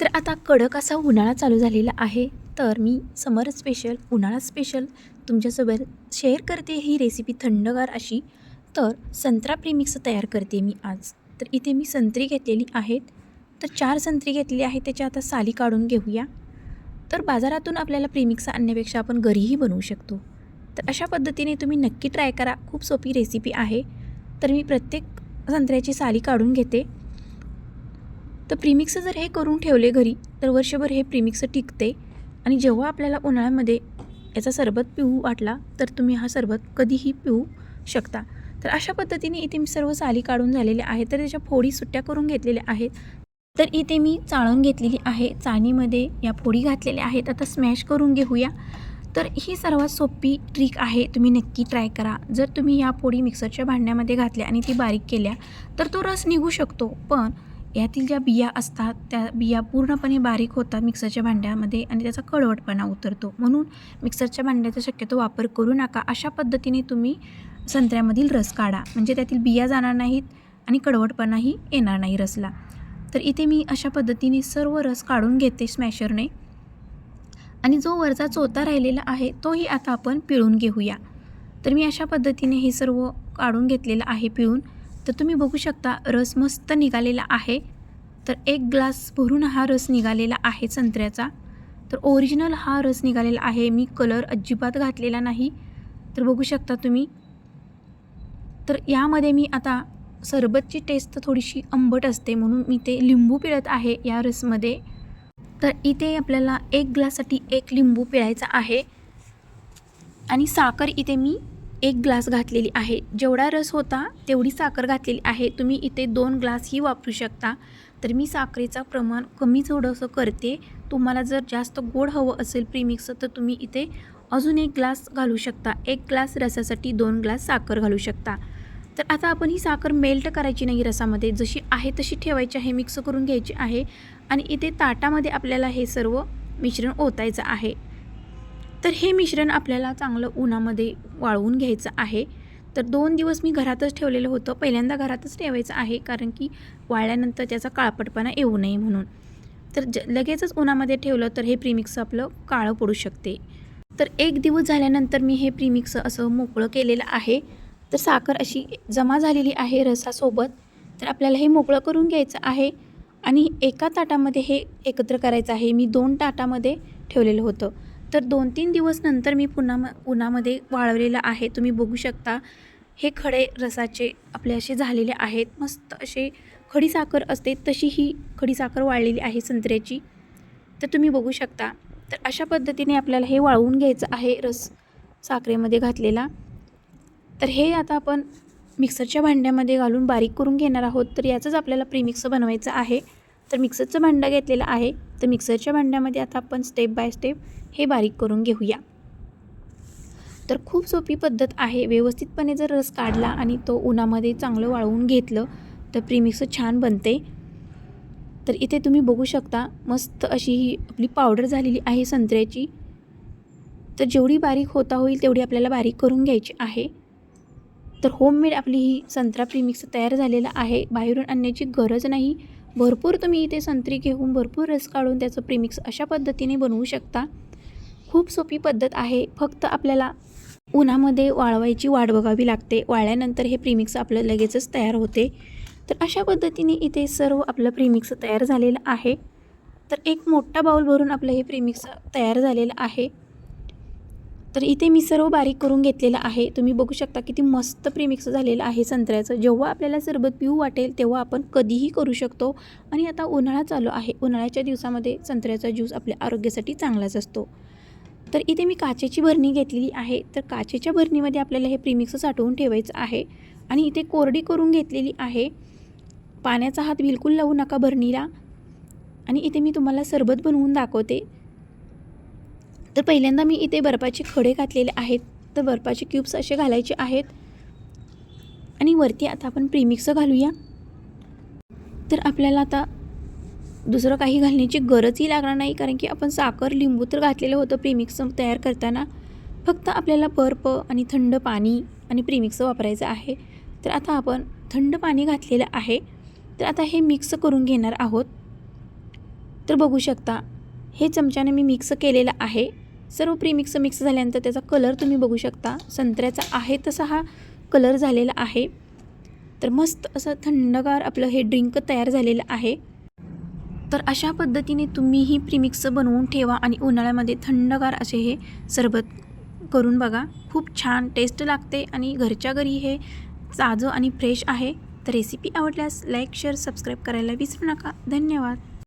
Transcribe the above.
तर आता कडक असा उन्हाळा चालू झालेला आहे तर मी समर स्पेशल उन्हाळा स्पेशल तुमच्यासोबत शेअर करते ही रेसिपी थंडगार अशी. तर संत्रा प्रेमिक्स तयार करते मी आज. तर इथे मी संत्री घेतलेली आहेत. तर चार संत्री घेतलेली आहे त्याच्या आता साली काढून घेऊया. तर बाजारातून आपल्याला प्रेमिक्स आणण्यापेक्षा आपण घरीही बनवू शकतो. तर अशा पद्धतीने तुम्ही नक्की ट्राय करा. खूप सोपी रेसिपी आहे. तर मी प्रत्येक संत्र्याची साली काढून घेते. तर प्रीमिक्स जर हे करून ठेवले घरी तर वर्षभर हे प्रीमिक्स टिकते. आणि जेव्हा आपल्याला उन्हाळ्यामध्ये याचा सरबत पिऊ वाटला तर तुम्ही हा सरबत कधीही पिऊ शकता. तर अशा पद्धतीने इथे मी सर्व साली काढून झालेल्या आहेत तर त्याच्या फोडी सुट्ट्या करून घेतलेल्या आहेत. तर इथे मी चाळून घेतलेली आहे चाळणीमध्ये या फोडी घातलेल्या आहेत. आता स्मॅश करून घेऊया. तर ही सर्वात सोपी ट्रिक आहे तुम्ही नक्की ट्राय करा. जर तुम्ही या फोडी मिक्सरच्या भांड्यामध्ये घातल्या आणि ती बारीक केल्या तर तो रस निघू शकतो. पण यातील ज्या बिया असतात त्या बिया पूर्णपणे बारीक होतात मिक्सरच्या भांड्यामध्ये आणि त्याचा कडवटपणा उतरतो. म्हणून मिक्सरच्या भांड्याचा शक्यतो वापर करू नका. अशा पद्धतीने तुम्ही संत्र्यामधील रस काढा. म्हणजे त्यातील बिया जाणार नाहीत आणि कडवटपणाही येणार नाही रसला. तर इथे मी अशा पद्धतीने सर्व रस काढून घेते स्मॅशरने. आणि जो वरचा चोथा राहिलेला आहे तोही आता आपण पिळून घेऊया. तर मी अशा पद्धतीने हे सर्व काढून घेतलेलं आहे पिळून. तर तुम्ही बघू शकता रस मस्त निघालेला आहे. तर एक ग्लास भरून हा रस निघालेला आहे संत्र्याचा. तर ओरिजिनल हा रस निघालेला आहे. मी कलर अजिबात घातलेला नाही. तर बघू शकता तुम्ही. तर यामध्ये मी आता सरबतची टेस्ट थोडीशी आंबट असते म्हणून मी ते लिंबू पिळत आहे या रसमध्ये. तर इथे आपल्याला एक ग्लाससाठी एक लिंबू पिळायचा आहे. आणि साखर इथे मी एक ग्लास घातलेली आहे. जेवढा रस होता तेवढी साखर घातलेली आहे. तुम्ही इथे दोन ग्लासही वापरू शकता. तर मी साखरेचा प्रमाण कमी थोडंसं करते. तुम्हाला जर जास्त गोड हवं असेल प्रीमिक्स तर तुम्ही इथे अजून एक ग्लास घालू शकता. एक ग्लास रसासाठी दोन ग्लास साखर घालू शकता. तर आता आपण ही साखर मेल्ट करायची नाही रसामध्ये. जशी आहे तशी ठेवायची आहे मिक्स करून घ्यायची आहे. आणि इथे ताटामध्ये आपल्याला हे सर्व मिश्रण ओतायचं आहे. तर हे मिश्रण आपल्याला चांगलं उन्हामध्ये वाळवून घ्यायचं आहे. तर दोन दिवस मी घरातच ठेवलेलं होतं. पहिल्यांदा घरातच ठेवायचं आहे कारण की वाळल्यानंतर त्याचा काळपटपणा येऊ नये म्हणून. तर ज लगेचच उन्हामध्ये ठेवलं तर हे प्रीमिक्स आपलं काळं पडू शकते. तर एक दिवस झाल्यानंतर मी हे प्रीमिक्स असं मोकळं केलेलं आहे. तर साखर अशी जमा झालेली आहे रसासोबत. तर आपल्याला हे मोकळं करून घ्यायचं आहे आणि एका ताटामध्ये हे एकत्र करायचं आहे. मी दोन ताटामध्ये ठेवलेलं होतं. तर दोन तीन दिवस नंतर मी पुन्हा म उन्हामध्ये वाळवलेलं आहे. तुम्ही बघू शकता हे खडे रसाचे आपले असे झालेले आहेत. मस्त असे खडी साखर असते तशी ही खडी साखर वाळलेली आहे संत्र्याची. तर तुम्ही बघू शकता. तर अशा पद्धतीने आपल्याला हे वाळवून घ्यायचं आहे रस साखरेमध्ये घातलेला. तर हे आता आपण मिक्सरच्या भांड्यामध्ये घालून बारीक करून घेणार आहोत. तर याचंच आपल्याला प्रीमिक्स बनवायचं आहे. तर मिक्सरचं भांडं घेतलेलं आहे. तर मिक्सरच्या भांड्यामध्ये आता आपण स्टेप बाय स्टेप हे बारीक करून घेऊया. तर खूप सोपी पद्धत आहे. व्यवस्थितपणे जर रस काढला आणि तो उन्हामध्ये चांगलं वाळवून घेतलं तर प्रीमिक्स छान बनते. तर इथे तुम्ही बघू शकता मस्त अशी ही आपली पावडर झालेली आहे संत्र्याची. तर जेवढी बारीक होता होईल तेवढी आपल्याला बारीक करून घ्यायची आहे. तर होममेड आपली ही संत्रा प्रीमिक्स तयार झालेला आहे. बाहेरून आणण्याची गरज नाही. भरपूर तुम्ही इथे संत्री घेऊन भरपूर रस काढून त्याचं प्रिमिक्स अशा पद्धतीने बनवू शकता. खूप सोपी पद्धत आहे. फक्त आपल्याला उन्हामध्ये वाळवायची वाट बघावी लागते. वाळल्यानंतर हे प्रिमिक्स आपलं लगेचच तयार होते. तर अशा पद्धतीने इथे सर्व आपलं प्रिमिक्स तयार झालेलं आहे. तर एक मोठा बाऊल भरून आपलं हे प्रिमिक्स तयार झालेलं आहे. तर इथे मी सर्व बारीक करून घेतलेलं आहे. तुम्ही बघू शकता किती मस्त प्रीमिक्स झालेलं आहे संत्र्याचं. जेव्हा आपल्याला सरबत पिऊ वाटेल तेव्हा आपण कधीही करू शकतो. आणि आता उन्हाळा चालू आहे. उन्हाळ्याच्या दिवसामध्ये संत्र्याचा ज्यूस आपल्या आरोग्यासाठी चांगलाच असतो. तर इथे मी काचेची भरणी घेतलेली आहे. तर काचेच्या भरणीमध्ये आपल्याला हे प्रीमिक्स साठवून ठेवायचं आहे. आणि इथे कोरडी करून घेतलेली आहे. पाण्याचा हात बिलकुल लावू नका भरणीला. आणि इथे मी तुम्हाला सरबत बनवून दाखवते. तर पहिल्यांदा मी इथे बर्फाचे खडे घातलेले आहेत. तर बर्फाचे क्यूब्स असे घालायचे आहेत. आणि वरती आता आपण प्रीमिक्स घालूया. तर आपल्याला आता दुसरं काही घालण्याची गरजही लागणार नाही कारण की आपण साखर लिंबू तर घातलेलं होतं प्रीमिक्स तयार करताना. फक्त आपल्याला बर्फ आणि थंड पाणी आणि प्रीमिक्स वापरायचं आहे. तर आता आपण थंड पाणी घातलेलं आहे. तर आता हे मिक्स करून घेणार आहोत. तर बघू शकता हे चमच्याने मी मिक्स केलेलं आहे. सर्व प्रीमिक्स मिक्स झाल्यानंतर त्याचा कलर तुम्ही बघू शकता. संत्र्याचा आहे तसा हा कलर झालेला आहे. तर मस्त असं थंडगार आपलं हे ड्रिंक तयार झालेलं आहे. तर अशा पद्धतीने तुम्हीही प्रीमिक्स बनवून ठेवा आणि उन्हाळ्यामध्ये थंडगार असे हे सरबत करून बघा. खूप छान टेस्ट लागते आणि घरच्या घरी हे ताजं आणि फ्रेश आहे. तर रेसिपी आवडल्यास लाईक शेअर सबस्क्राईब करायला विसरू नका. धन्यवाद.